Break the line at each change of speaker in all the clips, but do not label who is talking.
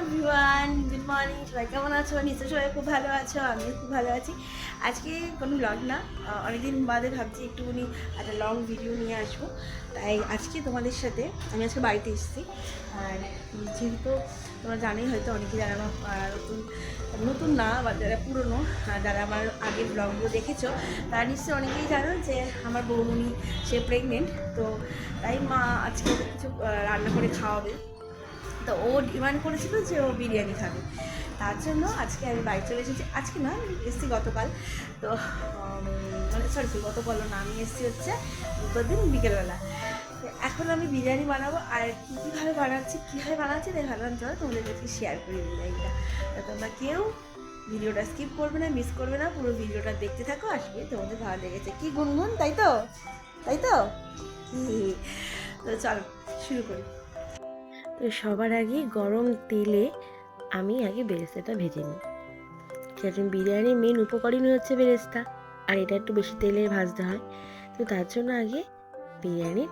Everyone good morning সবাই কেমন আছো? নিশ্চয় সবাই খুব ভালো আছো, আমিও খুব ভালো আছি। আজকে কোনো ব্লগ না অনেকদিন বাদে ভাবছি একটুখানি একটা লং ভিডিও নিয়ে আসব। তাই আজকে তোমাদের সাথে আমি আজকে বাড়িতে এসেছি। আর যেহেতু তোমরা জানোই হয়তো অনেকে যারা আমার নতুন নতুন না, বা যারা পুরনো যারা আমার আগের ব্লগগুলো দেখেছ, তারা নিশ্চয়ই অনেকেই জানো যে আমার বৌমনি সে প্রেগনেন্ট তো তাই মা আজকে কিছু রান্না করে খাওয়াবে। তো ও ডিমান্ড করেছিল যে ও বিরিয়ানি খাবে। তার জন্য আজকে আমি বাড়ি চলে এসেছি। আজকে না, আমি এসেছি গতকাল। তো মানে সরি গতকাল না, আমি এসেছি হচ্ছে দুটোর দিন বিকেলবেলা। এখন আমি বিরিয়ানি বানাবো আর কী কীভাবে বানাচ্ছি কীভাবে বানাচ্ছি তাই ভাবলাম, চলো তোমাদের কাছে শেয়ার করি বিরিয়ানিটা। তো তোমরা কেউ ভিডিওটা স্কিপ করবে না মিস করবে না, পুরো ভিডিওটা দেখতে থাকো আসবে তোমাদের ভালো লেগেছে। কি গুনগুন, তাই তো? তাই তো? তো চলো, শুরু করি।
তো সবার আগে গরম তেলে আমি আগে বেরেস্তাটা ভেজে নিই। সেরকম বিরিয়ানির মেন উপকরণই হচ্ছে বেরেস্তা, আর এটা একটু বেশি তেলে ভাজতে হয়। তো তার জন্য আগে বিরিয়ানির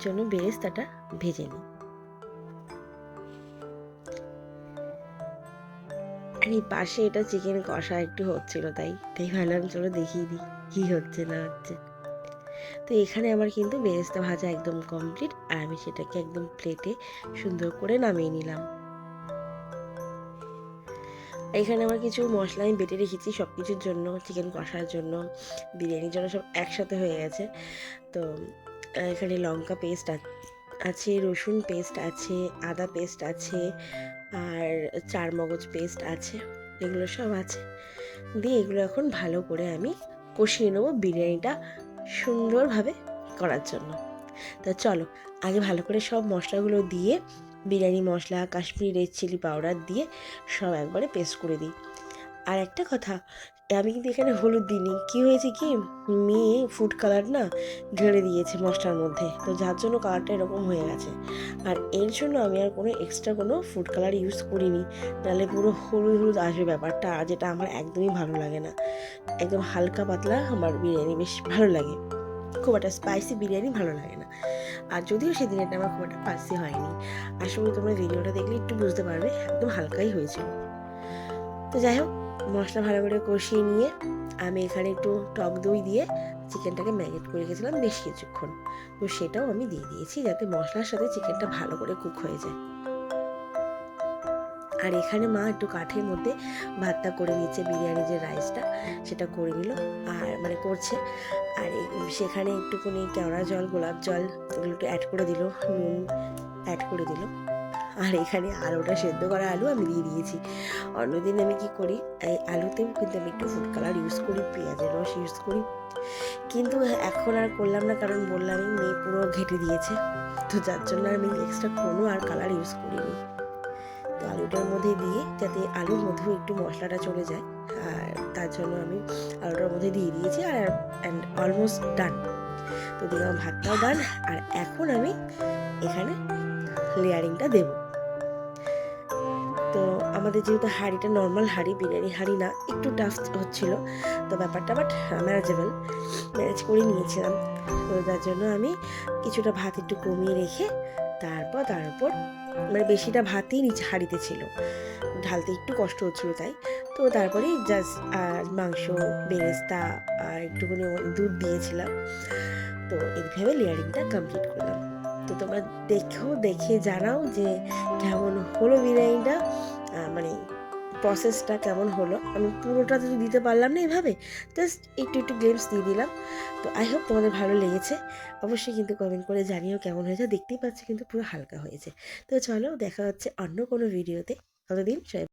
জন্য বেরেস্তাটা ভেজে নিই। আর এই পাশে এটা চিকেন কষা একটু হচ্ছিল তাই তাই ভাবলাম চলো দেখিয়ে দিই কী হচ্ছে না হচ্ছে। তো এখানে আমার কিন্তু বেরেস্তা ভাজা একদম কমপ্লিট আর আমি সেটাকে একদম প্লেটে সুন্দর করে নামিয়ে নিলাম। এখানে আমার কিছু মশলা আমি বেটে রেখেছি সব কিছুর জন্য চিকেন কষার জন্য, বিরিয়ানির জন্য সব একসাথে হয়ে গেছে। তো, এখানে লঙ্কা পেস্ট আছে, রসুন পেস্ট আছে, আদা পেস্ট আছে, আর চার মগজ পেস্ট আছে, এগুলো সব আছে। দিয়ে এগুলো এখন ভালো করে আমি কষিয়ে নেব বিরিয়ানিটা সুন্দরভাবে করার জন্য। তা চলো, আগে ভালো করে সব মশলাগুলো দিয়ে, biryani masala, Kashmiri red chilli powder দিয়ে সব একবারে পেস্ট করে দিই। আর একটা কথা আমি কিন্তু এখানে হলুদ দিইনি। কী হয়েছে কি? মেয়ে ফুড কালার না ঢেলে দিয়েছে মশলার মধ্যে। তো যার জন্য কালারটা এরকম হয়ে গেছে। আর এর জন্য আমি আর কোনো এক্সট্রা কোনো ফুড কালার ইউজ করিনি। নাহলে পুরো হলুদ হলুদ আসবে ব্যাপারটা। যেটা আমার একদমই ভালো লাগে না। একদম হালকা পাতলা আমার বিরিয়ানি বেশ ভালো লাগে। খুব একটা স্পাইসি বিরিয়ানি ভালো লাগে না। আর যদিও সেদিন এটা আমার খুব একটা স্পাইসি হয়নি। আসলে তোমরা ভিডিওটা দেখলে একটু বুঝতে পারবে। একদম হালকাই হয়েছিল। তো যাই হোক মশলা ভালো করে কষিয়ে নিয়ে আমি এখানে একটু টক দই দিয়ে চিকেনটাকে ম্যারিনেট করে রেখেছিলাম বেশ কিছুক্ষণ। তো সেটাও আমি দিয়ে দিয়েছি যাতে মশলার সাথে চিকেনটা ভালো করে কুক হয়ে যায়। আর এখানে মা একটু কাঠের মধ্যে ভাতটা করে নিচ্ছে বিরিয়ানি যে রাইসটা, সেটা করে নিল। আর মানে করছে। আর সেখানে একটুখানি কেওড়া জল, গোলাপ জল ওগুলো একটু অ্যাড করে দিল, নুন অ্যাড করে দিল। আর এখানে আলুটা সেদ্ধ করা আলু আমি দিয়ে দিয়েছি। অন্যদিন আমি কি করি, এই আলুতেও কিন্তু আমি একটু ফুড কালার ইউজ করি, পেঁয়াজের রস ইউজ করি। কিন্তু এখন আর করলাম না, কারণ বললামই মেয়ে পুরো ঘেটে দিয়েছে। তো যার জন্য আমি এক্সট্রা কোনো আর কালার ইউজ করিনি। তো আলুটার মধ্যে দিয়ে যাতে আলুর মধ্যেও একটু মশলাটা চলে যায়, আর তার জন্য আমি আলুটার মধ্যে দিয়ে দিয়েছি আর অ্যান্ড অলমোস্ট ডান তো দেখলাম ভাতটাও ডান আর এখন আমি এখানে লেয়ারিংটা দেব। তো আমাদের যেহেতু হাঁড়িটা নর্মাল হাঁড়ি, বিরিয়ানি হাঁড়ি না, একটু টাফ হচ্ছিল, তো ব্যাপারটা বাট ম্যানেজেবল ম্যানেজ করে নিয়েছিলাম। তো যার জন্য আমি কিছুটা ভাত একটু কমিয়ে রেখে তারপর, তার উপর মানে বেশিটা ভাতই নিচে হাঁড়িতে ছিল। ঢালতে একটু কষ্ট হচ্ছিল তাই। তো তারপরে জাস্ট আর মাংস, বেরেস্তা আর একটুখানি দুধ দিয়েছিলাম। তো এইভাবে লেয়ারিংটা কমপ্লিট করলাম। তো তোমরা দেখো, দেখে জানাও যে কেমন হলো বিরিয়ানিটা মানে প্রসেসটা কেমন হলো। আমি পুরোটা তো দিতে পারলাম না এভাবে জাস্ট একটু একটু গ্লেমস দিয়ে দিলাম। তো আই হোপ তোমাদের ভালো লেগেছে। অবশ্যই কিন্তু কমেন্ট করে জানিও কেমন হয়েছে। দেখতেই পাচ্ছি কিন্তু পুরো হালকা হয়েছে। তো চলো, দেখা হচ্ছে অন্য কোনো ভিডিওতে ততদিন